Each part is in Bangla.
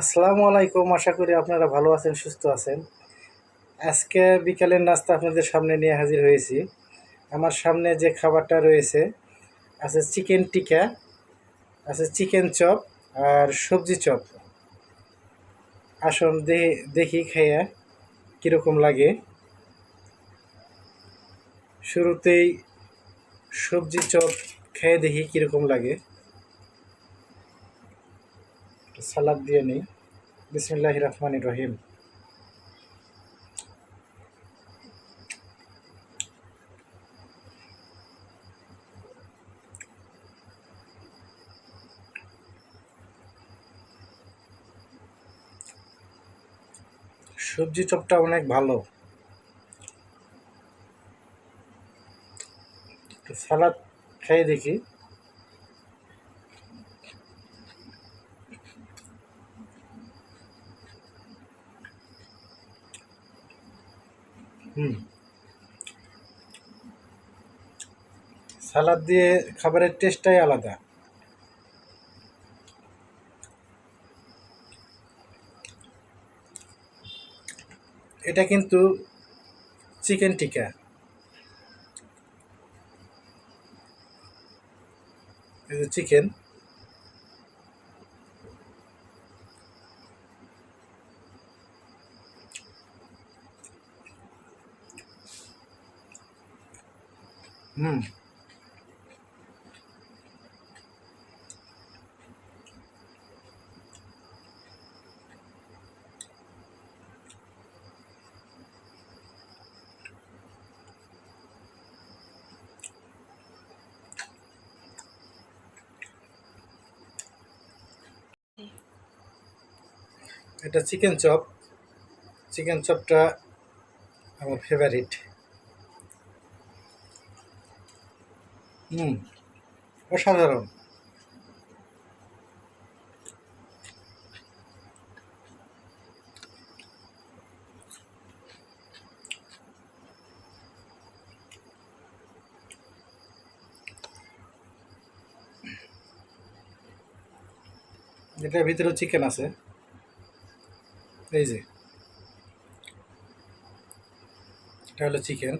আসসালামু আলাইকুম, আশা করি আপনারা ভালো আছেন, সুস্থ আছেন। আজকে বিকালের নাস্তা আপনাদের সামনে নিয়ে হাজির হয়েছি। আমার সামনে যে খাবারটা রয়েছে, আছে চিকেন টিকা আছে চিকেন চপ আর সবজি চপ। আসুন দেখি খেয়ে কীরকম লাগে। শুরুতেই সবজি চপ খেয়ে দেখি কীরকম লাগে। সালাদ দিয়ে নিই। বিসমুল্লাহ রহমান রহিম। সবজি চপটা অনেক ভালো। সালাদ খেয়ে দেখি। হুম। সালাদ দিয়ে খাবারের টেস্টটাই আলাদা। এটা কিন্তু চিকেন টিকা চিকেন। হুম। এটা চিকেন চপ চিকেন চপটা আমার ফেভারিট অসাধারণ। এটার ভিতরেও চিকেন আছে। এই যে। এটা হলো চিকেন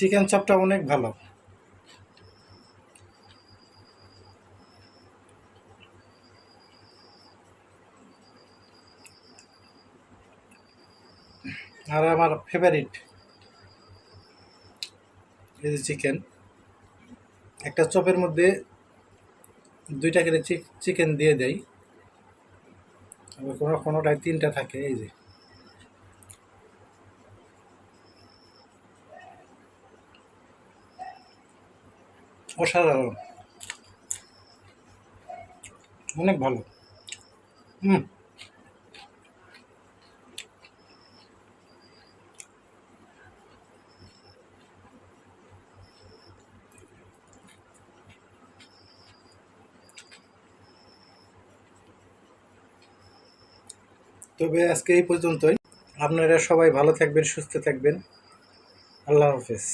চিকেন চপটা অনেক ভালো। আর আমার ফেভারিট এই যে চিকেন একটা চপের মধ্যে দুইটা করে চিকেন দিয়ে দেয় কোনো, কোনোটায় তিনটা থাকে, এই যে। অসাধারণ। অনেক ভালো। হুম। তবে আজকে এই পর্যন্তই। আপনারা সবাই ভালো থাকবেন, সুস্থ থাকবেন। আল্লাহ হাফেজ।